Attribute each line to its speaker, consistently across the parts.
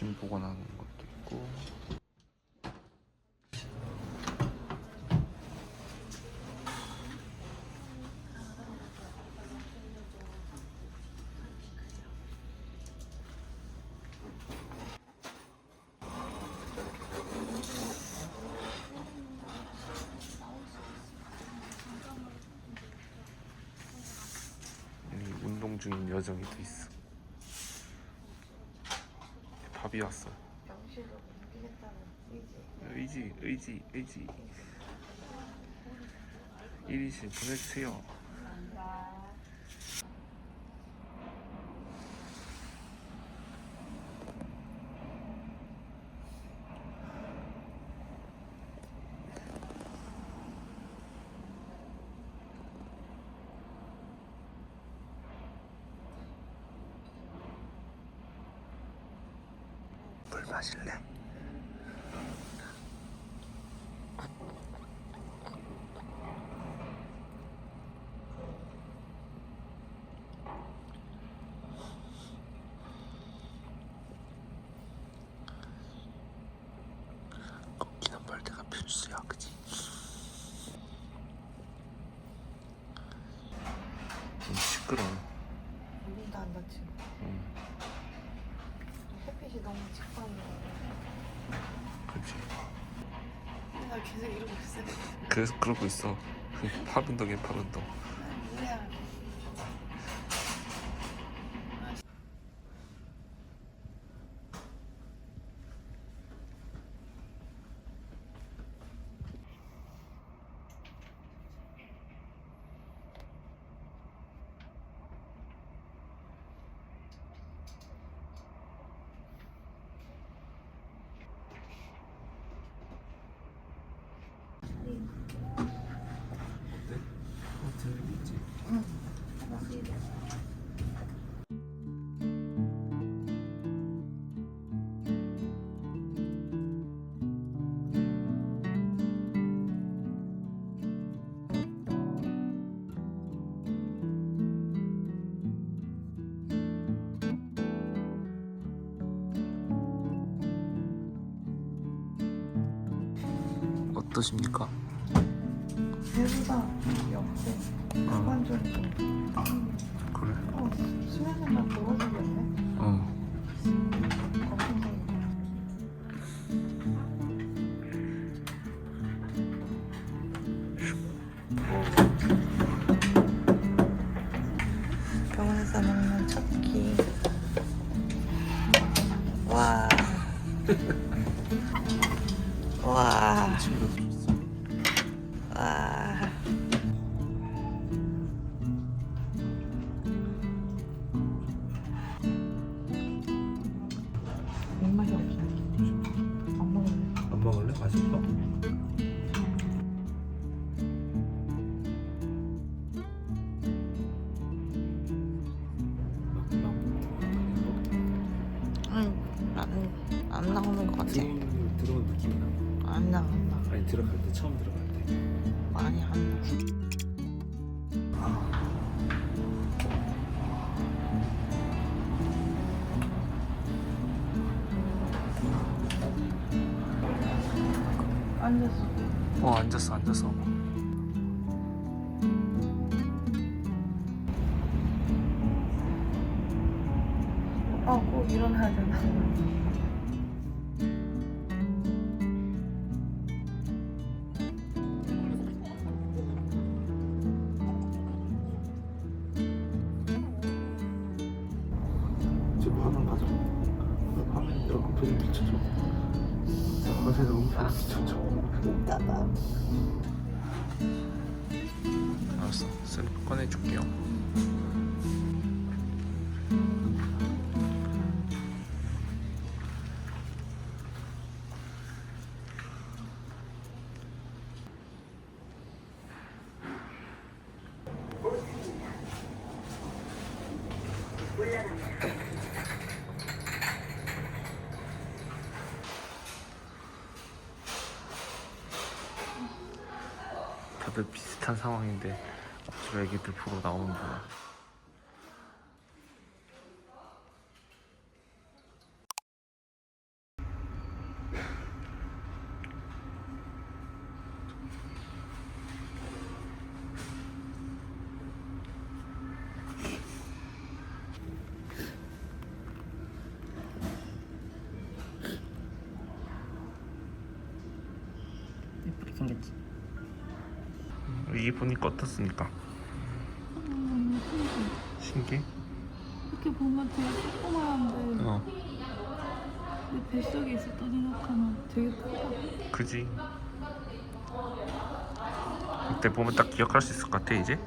Speaker 1: 짐 보관하는 것도 있고. 운동 중인 여정이 또 있어 밥이 왔어.
Speaker 2: 옮기겠다는 의지.
Speaker 1: 의지 의지 의지. 1위실 보내주세요 마실래? 꺾이는 벌떼가 필수야 그지? 좀 시끄러워
Speaker 2: 우리도 안 다치고.
Speaker 1: 응
Speaker 2: 햇빛이 너무 직방이라.
Speaker 1: 그치
Speaker 2: 나 계속 이러고 있어.
Speaker 1: 그래서 그러고 있어 팔 운동해 팔 운동
Speaker 2: 뭐야.
Speaker 1: 어떠십니까?
Speaker 2: 배보다
Speaker 1: 어,
Speaker 2: 관절이 좀.
Speaker 1: 그래?
Speaker 2: 어, 수면제만 그거 생겼네.
Speaker 1: 어
Speaker 2: 검은색 와. 앉았어.
Speaker 1: 어 앉았어 앉았어
Speaker 2: 어, 꼭 일어나야 된다.
Speaker 1: 지금 화면 가자 화면 이렇게 좀 비춰줘 화면 너무
Speaker 2: 따다.
Speaker 1: 알았어. 셀프 꺼내줄게요 다들 비슷한 상황인데 앞으로 애기들 보러 나오는구나
Speaker 3: 생겼지.
Speaker 1: 이게 보니까 어떻습니까?
Speaker 2: 음,
Speaker 1: 신기해?
Speaker 2: 이렇게 보면 되게 조그마한데
Speaker 1: 어
Speaker 2: 내 뱃속에 있었다 생각하면 되게 크다.
Speaker 1: 그지 그때 보면 딱 기억할 수 있을 것 같아 이제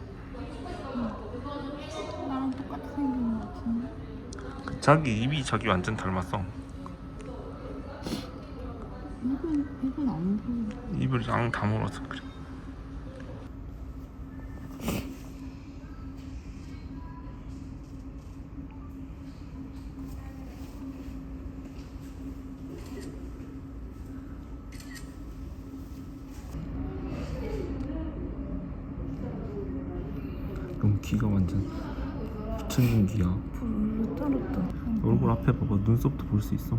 Speaker 2: 나랑 똑같이 생긴 것 같은데?
Speaker 1: 자기 입이 자기 완전 닮았어
Speaker 2: 이건 이건 안 보여.
Speaker 1: 입을 양 다물어서 그래 귀가 완전 붙여진 귀야.
Speaker 2: 떨었다.
Speaker 1: 얼굴 앞에 봐봐. 눈썹도 볼 수 있어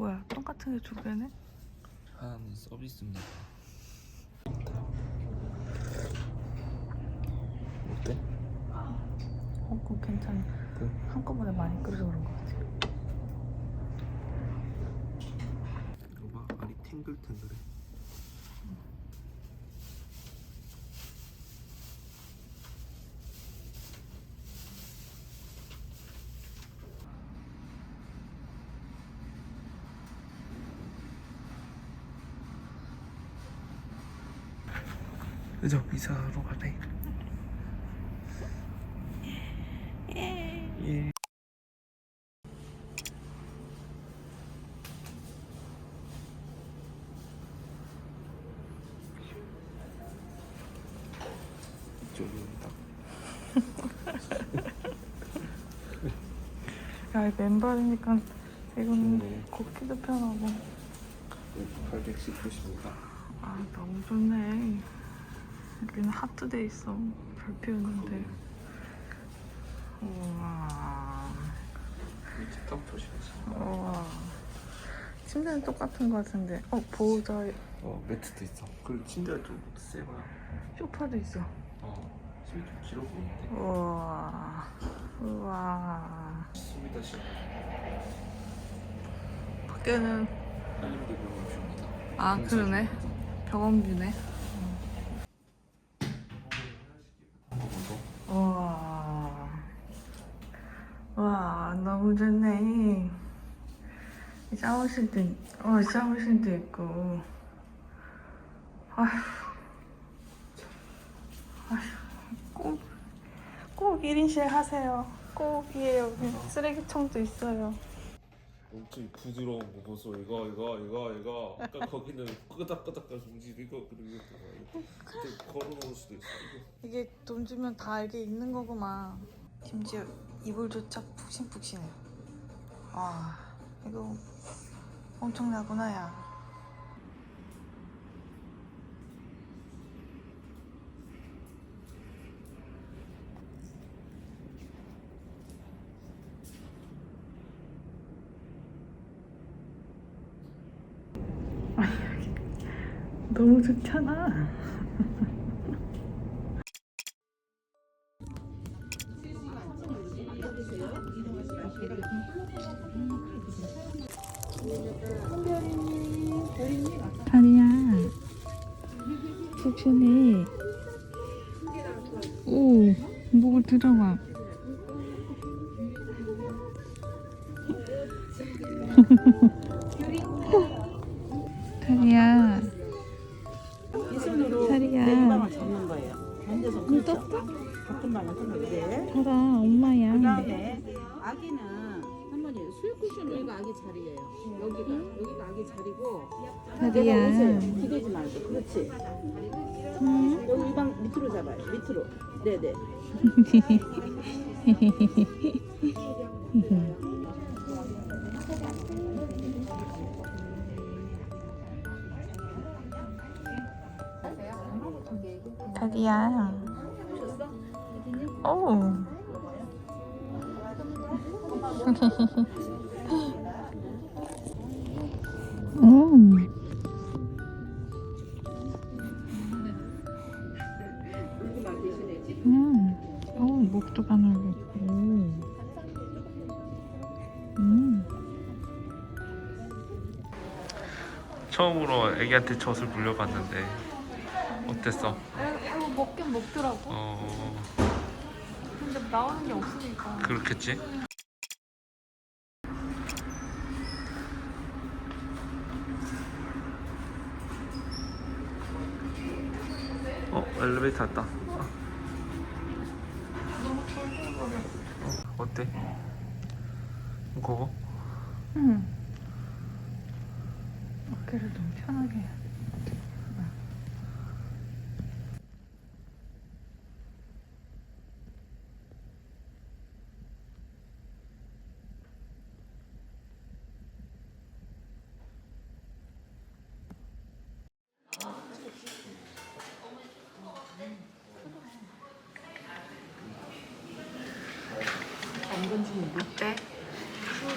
Speaker 2: 뭐야 똑같은 게 두 개네?
Speaker 1: 하나는 서비스입니다 어때?
Speaker 2: 어, 그거 괜찮아.
Speaker 1: 그?
Speaker 2: 한꺼번에 많이 끓여서 그런 것 같아.
Speaker 1: 이거 봐 알이 탱글탱글해 그죠 이사로 가네 예.
Speaker 2: 야, 이 맨발이니까 이건
Speaker 1: 네.
Speaker 2: 걷기도 편하고.
Speaker 1: 819십니다
Speaker 2: 아, 너무 좋네. 여기는 하트 돼 있어. 별 피우는데. 우와.
Speaker 1: 밑에 턱 조심하세요
Speaker 2: 우와. 침대는 똑같은 것 같은데. 어, 보호자
Speaker 1: 어 매트도 있어 그리고 침대가 좀새 거야
Speaker 2: 소파도 있어.
Speaker 1: 어 숨이 좀 길어 보이는데
Speaker 2: 우와. 우와.
Speaker 1: 숨이 다시
Speaker 2: 밖에는,
Speaker 1: 한림대 병원 뷰입니다
Speaker 2: 아, 그러네. 병원뷰네. 우와. 와, 너무 좋네. 이 샤워실도, 있- 어, 샤워실도 있고. 아휴. 아휴. 꼭, 꼭 1인실 하세요. 꼭이에요. 여기 쓰레기통도 있어요.
Speaker 1: 엄청 부드러운 거 보소 이거 이거 이거 이거 아까 거기는 끄덕끄덕한 종지 이거 그리고 이거 걸어놓을 수도 있어 이거
Speaker 2: 이게 돈 주면 다 이게 있는 거구만. 심지어 이불조차 푹신푹신해. 와, 이거 엄청나구나, 야. 너무 좋잖아. 다리야. 푹신해 오 목을 들어봐
Speaker 4: 아기 자리예요. 여기가 여기가 아기 자리고
Speaker 2: 다리야
Speaker 3: 오세요. 기대지 말고 그렇지. 여기 이 방 밑으로 잡아요. 밑으로. 네네.
Speaker 2: 다리야 오. 목도 가늘고 있고. 음.
Speaker 1: 처음으로 애기한테 젖을 물려봤는데 어땠어?
Speaker 3: 이거 먹긴 먹더라고.
Speaker 1: 어
Speaker 3: 근데 나오는 게 없으니까.
Speaker 1: 그렇겠지? 어 엘리베이터 왔다
Speaker 3: 너무 덜덜거려.
Speaker 1: 어, 어때? 무거워?
Speaker 2: 음. 어깨를 좀 편하게 해야 돼.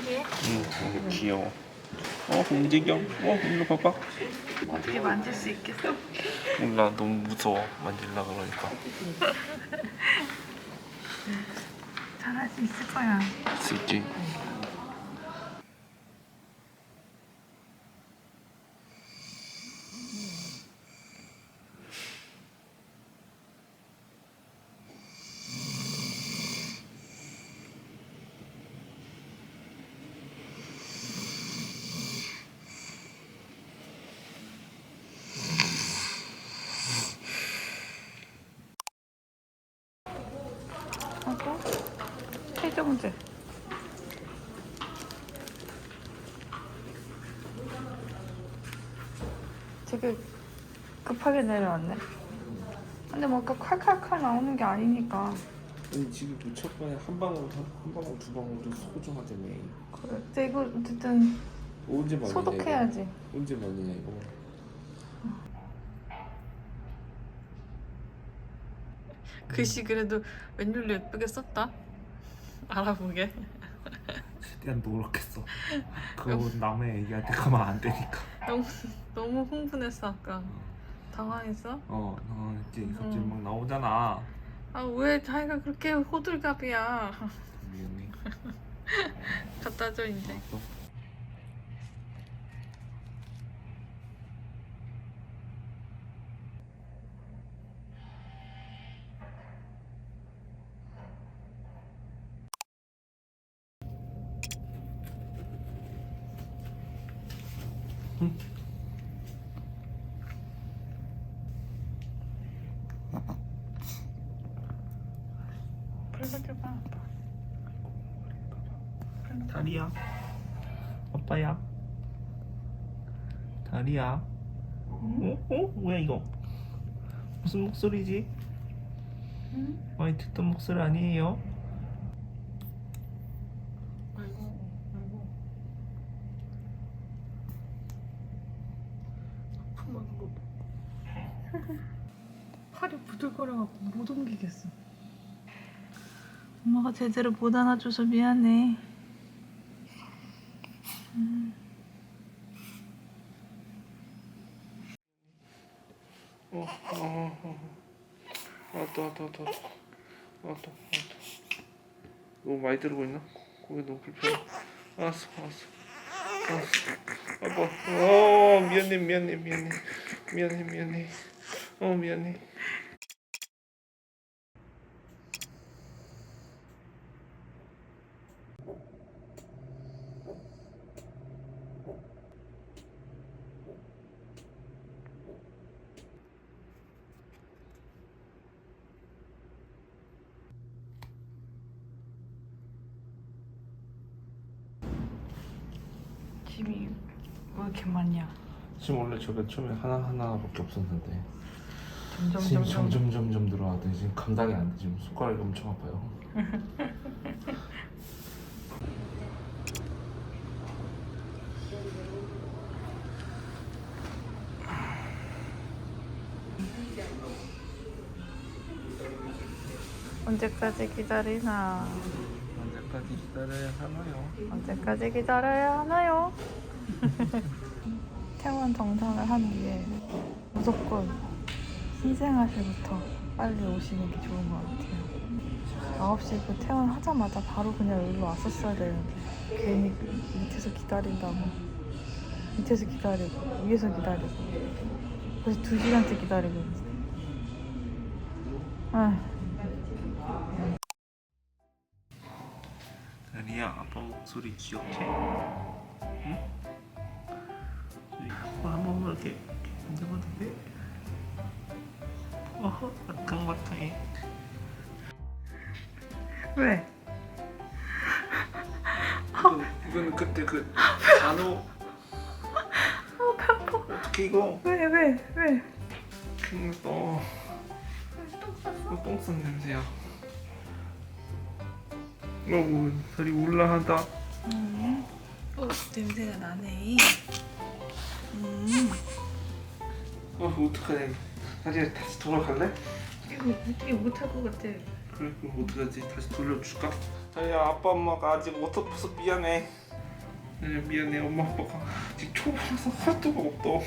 Speaker 1: 응 너무 귀여워. 어 움직여. 어 일로 봐봐.
Speaker 2: 어떻게 만질 수 있겠어?
Speaker 1: 몰라 너무 무서워 만질라 그러니까.
Speaker 2: 잘할 수 있을 거야.
Speaker 1: 할수 있지
Speaker 2: 하고 세정제. 되게 급하게 내려왔네. 근데 뭔가 콸콸콸 나오는 게 아니니까.
Speaker 1: 아니 지금 도착반에 한 방울 한, 한 방울 두 방울도 소중하다며
Speaker 2: 그래. 근데 이거 어쨌든
Speaker 1: 언제 말리냐
Speaker 2: 소독해야지.
Speaker 1: 이거? 언제 말리냐 이거
Speaker 2: 글씨 그래도 웬일로 예쁘게 썼다. 알아보게.
Speaker 1: 최대한 노력했어 그거 남의 얘기할 때 가면 안 되니까
Speaker 2: 너무 너무 흥분했어 아까. 당황했어?
Speaker 1: 어, 어 이제 갑자기
Speaker 2: 음.
Speaker 1: 막 나오잖아
Speaker 2: 아 왜 자기가 그렇게 호들갑이야.
Speaker 1: 미안해
Speaker 2: 갖다 줘 이제.
Speaker 1: 알았어.
Speaker 2: 불러줘봐 아빠.
Speaker 1: 다리야 아빠야 다리야 어? 어? 뭐야 이거 무슨 목소리지?
Speaker 2: 응?
Speaker 1: 많이 듣던 목소리 아니에요?
Speaker 2: 아이고 아이고. 아프만 거. 팔이 부들거려갖고 못 옮기겠어. 엄마가 제대로 못 안아줘서 미안해.
Speaker 1: 어, 어, 어, 어. 왔다, 왔다, 왔다, 왔다, 왔다. 너무 많이 들고 있나? 거기 너무 불편해. 알았어, 알았어, 알았어. 아빠, 어, 미안해, 미안해, 미안해, 미안해, 미안해. 어, 미안해.
Speaker 2: 짐이 왜 이렇게 많냐?
Speaker 1: 지금 원래 저게 처음에 하나 하나밖에 없었는데
Speaker 2: 점점
Speaker 1: 지금
Speaker 2: 점점.
Speaker 1: 점점 점점 늘어나더니 지금 감당이 안 돼. 지금 손가락이 엄청 아파요.
Speaker 2: 언제까지 기다리나?
Speaker 1: 언제까지 기다려야 하나요?
Speaker 2: 언제까지 기다려야 하나요? 퇴원 정산을 한 뒤에 무조건 신생아실부터 빨리 오시는 게 좋은 것 같아요. 9시 그 퇴원하자마자 바로 그냥 여기로 왔었어야 되는데 괜히 밑에서 기다린다고 밑에서 기다리고 위에서 기다리고 그래서 2시간째 기다리고. 아,
Speaker 1: 리아 아빠 목소리 기억해? 응? 어, 한 번만 이렇게 만져봐도 돼? 같아 얘
Speaker 2: 왜?
Speaker 1: 이건, 이건 그때 그 잔호 어떻게 이거
Speaker 2: 왜? 왜? 왜?
Speaker 1: 큰일 또 똥싼 냄새야 어우 다리 울라하다
Speaker 2: 음. 어, 냄새가 나네. 음.
Speaker 1: 어 어떡하냐 다리야 다시 돌아갈래?
Speaker 2: 이거 이게 못할 것 같아.
Speaker 1: 그래 그럼 어떡하지? 다시 돌려줄까? 자야 아빠 엄마가 아직 못 덮어서 미안해 네, 미안해 엄마 아빠가 아직 초보라서 할 수가 없어